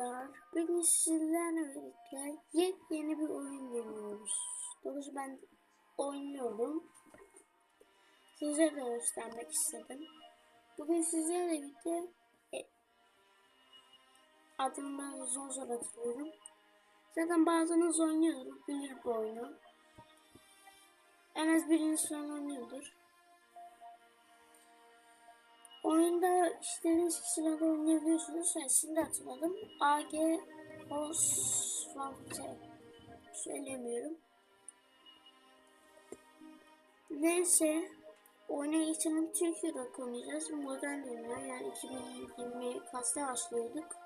Arkadaşlar bugün sizlerle birlikte yepyeni bir oyun deniyoruz. Doğrusu ben oynuyorum. Size de göstermek istedim. Bugün sizlerle birlikte e, adını ben zor zor hatırlıyorum. Zaten bazınız oynuyordur, bilir bu oyunu. En az biriniz falan oynuyordur. Oyunda istediğiniz kişilerle oynayabiliyorsunuz. Yani şimdi de hatırladım. AG falan şey söylemiyorum. Neyse oyuna geçelim Türkiye'de oynayacağız. Modern dünya yani 2020 kasta başlıyorduk.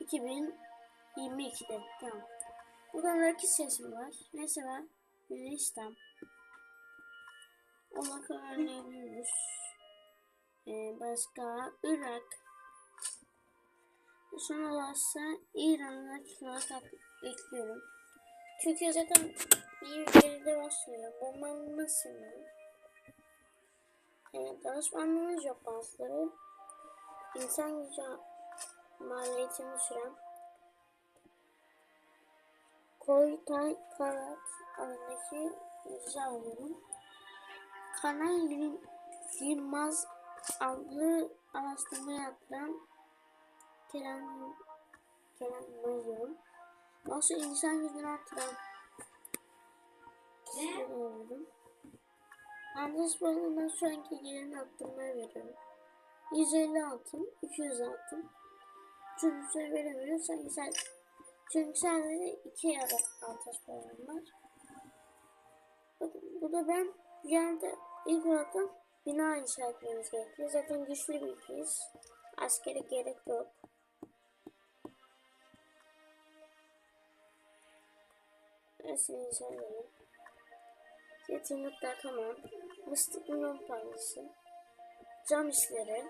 2022'de tamam. Burada rakip sesi var. Neyse var. Yunanistan. Ona kadar oynayabiliyoruz. Ee, başka Irak. Son olursa İran'la Kıbrıs'a ekliyorum. Türkiye zaten bir geride başlıyor. Bombalanması mı? Ee, danışmanlığımız yok bazıları. İnsan gücü maliyetini süren Koytay Karat alanındaki yüzü alıyorum. Kanal Yılmaz adlı araştırma yaptıran Kerem Kerem Mazlum nasıl insan gücünü arttıran kişileri alıyorum. Anders Ball'dan şu anki gelirini arttırmaya veriyorum. 150 altın, 200 altın. Çünkü şey veremiyorum. Sanki sen, çünkü sadece iki yara param var. Bakın bu da ben yerde ilk olarak bina inşa etmemiz gerekiyor. Zaten güçlü bir ülkeyiz. Askere gerek yok. Nasıl inşa edelim? Yetimlikler tamam. Mıstık milyon parçası. Cam işleri.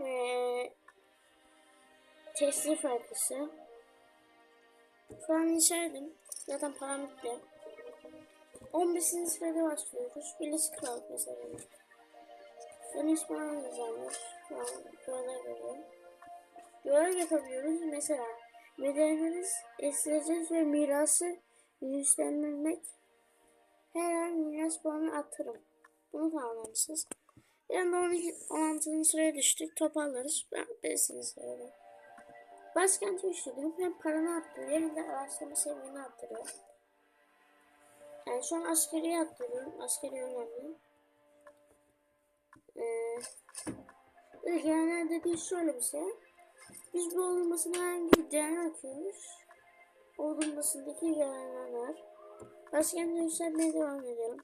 Ee, teslim fabrikası. Falan inşa edin. Zaten param bitti. 15. sırada başlıyoruz. Birleşik Krallık mesela. Danışman. Falan böyle görüyorum. Görev yapabiliyoruz. Mesela medeniyetimiz esireceğiz ve mirası yüzlendirmek her an miras puanı atırım. Bunu tamamlamışız. Anda 12, 16. sıraya düştük. Toparlarız. Ben 5. sırada. Başkenti üçlüdüm. Hem paranı arttırıyor hem de araştırma seviyeni arttırıyor. Yani şu an askeri arttırıyorum. Askeri önemli. Ee, genel dediği şöyle bir şey. Biz bu olmasına bir değer atıyoruz. Olmasındaki gelenler. Başkenti yükselmeye devam edelim.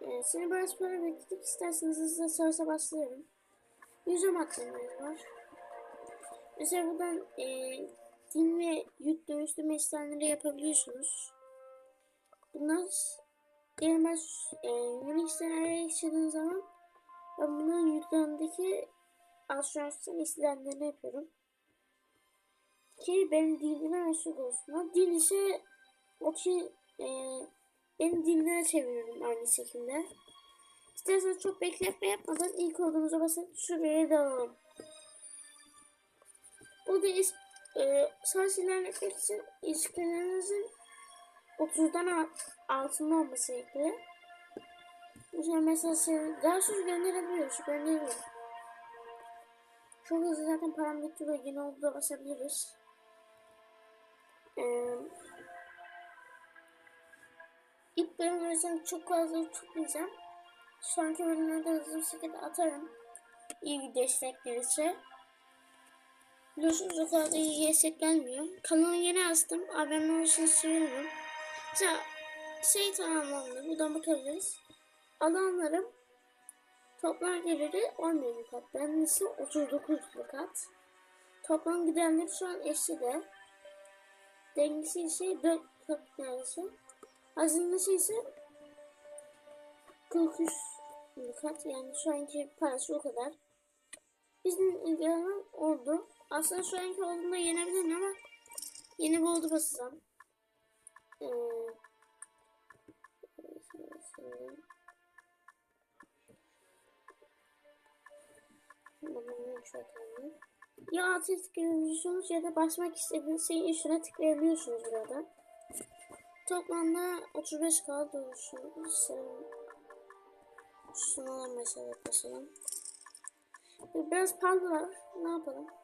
Ee, seni biraz para bekledik. İsterseniz hızlı sarsa başlayalım. Yüzüm hakkımız var. Mesela buradan e, din ve yük dönüştürme işlemleri yapabiliyorsunuz. Bunlar yani ben e, araya geçirdiğim zaman ben bunun yüklerindeki asansörün işlemlerini yapıyorum. Ki benim dilime meşhur olsun. Dil ise o ki e, benim diline çeviriyorum aynı şekilde. İsterseniz çok bekletme yapmadan ilk olduğumuza basıp şuraya alalım. Bu da is, e, savaş ilerletmek için ilişkilerinizin 30'dan altında olması gerekiyor. Mesela mesela şey, daha söz gönderebiliyoruz. Gönderiyorum. Çok hızlı zaten param bitti ve yine oldu da basabiliriz. Ee, ilk bölüm yüzden çok fazla tutmayacağım. Sonraki bölümlerde hızlı bir şekilde atarım. İyi bir destek gelirse. Biliyorsunuz o kadar iyi destek gelmiyor. Kanalı yeni açtım. Abone olursanız sevinirim. Mesela şey tamamlandı. Buradan bakabiliriz. Alanlarım toplam geliri 11 kat. Ben ise 39 kat. Toplam giderleri şu an eşit de. Dengesi ise 4 kat neredeyse. Hazinesi ise 43 kat yani şu anki parası o kadar. Bizim ilgilenen. Aslında şu anki olduğunda yenebilirim ama yeni bir oldu basacağım. Ee. Ya altı tıklayabiliyorsunuz ya da basmak istediğiniz şeyin tıklayabiliyorsunuz burada. Toplamda 35 kaldı doğrusu. Şuna mesela basalım. Biraz pahalı var. Ne yapalım?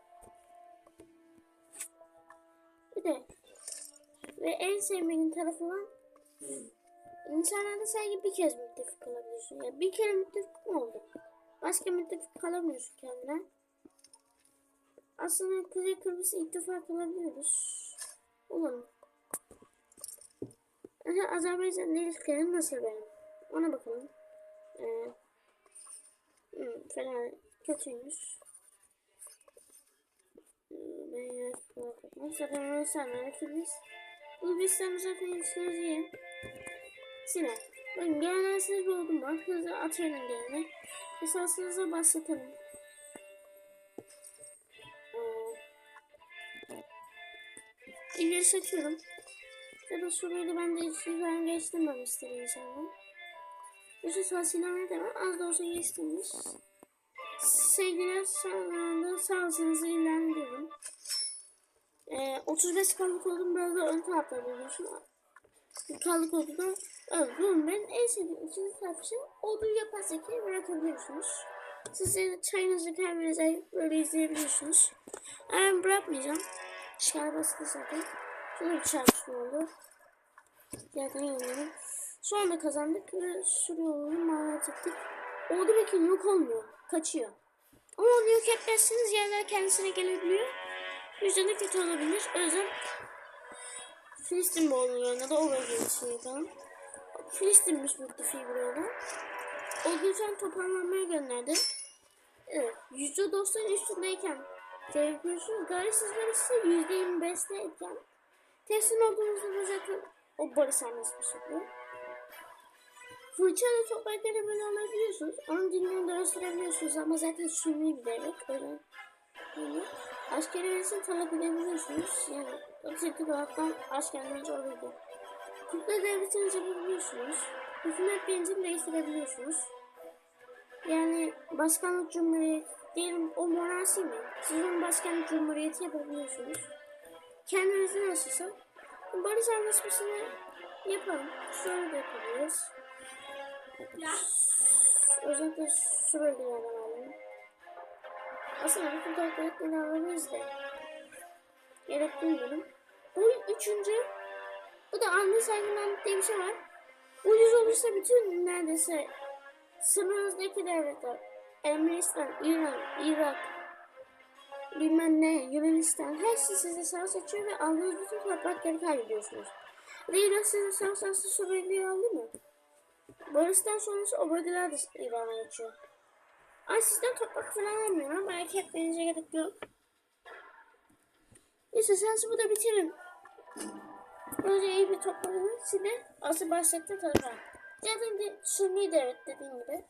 Bir de ve en sevmediğim tarafı var. İnsanlarda sadece bir kez müttefik kalabiliyorsun. Yani bir kere müttefik mi oldu? Başka müttefik kalamıyorsun kendine. Aslında Kuzey Kıbrıs ittifak kalabiliyoruz. Umarım. Aha, Azerbaycan ilişkileri nasıl benim? Ona bakalım. Ee, hmm, fena kötüymüş. Ben Zaten Yunanistan Filiz. Bu bizden zaten iyi. Sine. Bakın bir oldum var. Hızlı atıyorum gelene. Esasınıza bahsedelim. İleri saçıyorum. Ya da soruyu ben de sizden geçtirmem ister insanlar. Yoksa sosyal demem az da olsa geçtirmiş. Sevgiler sağlığında sağlığınızı ilan Ee, 35 kaldık oldum biraz da ön tarafta buluyorsun. Kaldık oldu da evet, bunun benim en sevdiğim ikinci tarafı şey olduğu yaparsak bırakabiliyorsunuz. Siz de çayınızı kahvenizi böyle izleyebiliyorsunuz. Ben bırakmayacağım. Şarj bastı zaten. Şöyle bir çarpışma oldu. Zaten yanıyorum. Sonra kazandık ve sürüyoruz mağarat ettik. Oldu bakın yok olmuyor. Kaçıyor. Ama onu yok etmezseniz yerler kendisine gelebiliyor. Yüzden de kötü olabilir. O yüzden Filistin boğulun yanına da o bölgeyi şey yapalım. Filistinmiş müttefiği buraya da. O yüzden toparlanmaya gönderdi. Evet. Yüzde dostların üstündeyken Sevgiliyorsunuz. Gayri ise yüzde yirmi beşteyken teslim olduğunuzda da zaten o barış anlaşması oluyor. Fırçayla topraklara böyle alabiliyorsunuz. Onun dilini dönüştürebiliyorsunuz ama zaten bir devlet. Öyle. Yani askeri verisini talep edebiliyorsunuz. Yani öteki taraftan askerleriniz oluyor. Kukla devletinizi yapabiliyorsunuz. Hükümet bilincini değiştirebiliyorsunuz. Yani başkanlık cumhuriyet diyelim o monarşi mi? Sizin başkanlık cumhuriyeti yapabiliyorsunuz. Kendinizi nasılsa barış anlaşmasını yapalım. Şöyle de yapabiliriz. Ya. Özellikle şu bölgelerden alalım. Aslında bütün toprakları alabiliriz de. Gerek duymuyorum. Bu üçüncü. Bu da anne saygınlandık diye bir şey var. Yüz olursa bütün neredeyse sınırınızdaki devletler Ermenistan, İran, Irak, bilmem ne, Yunanistan hepsi size savaş açıyor ve aldığınız bütün toprakları kaybediyorsunuz. Ve Irak size savaş açtı bölgeyi aldı mı? Barıştan sonrası o bölgeler de İran'a geçiyor. Ay sizden toprak falan almıyorum ama belki hep denize gerek yok. Neyse sen burada bitirin. Böyle iyi bir toplamanın size asıl bahsettiğim tarafı. Zaten de Sünni dediğim gibi.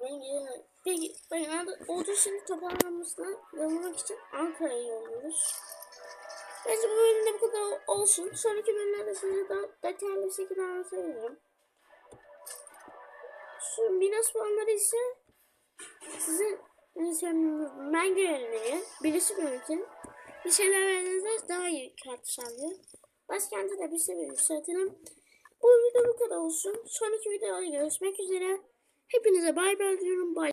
Ben yine, peki ben ordu şimdi toparlanmasına yollamak için Ankara'ya yolluyoruz. Bence bu bölümde bu kadar olsun. Sonraki bölümlerde size daha detaylı bir şekilde anlatabilirim. Şu Minas puanları ise sizin ben görevliye birisi yönetim bir şeyler verdiğinizde daha iyi kart sağlıyor. Başkenti de bir seviye yükseltelim. Bu video bu kadar olsun. Sonraki videoda görüşmek üzere. Hepinize bay bay diyorum. Bay.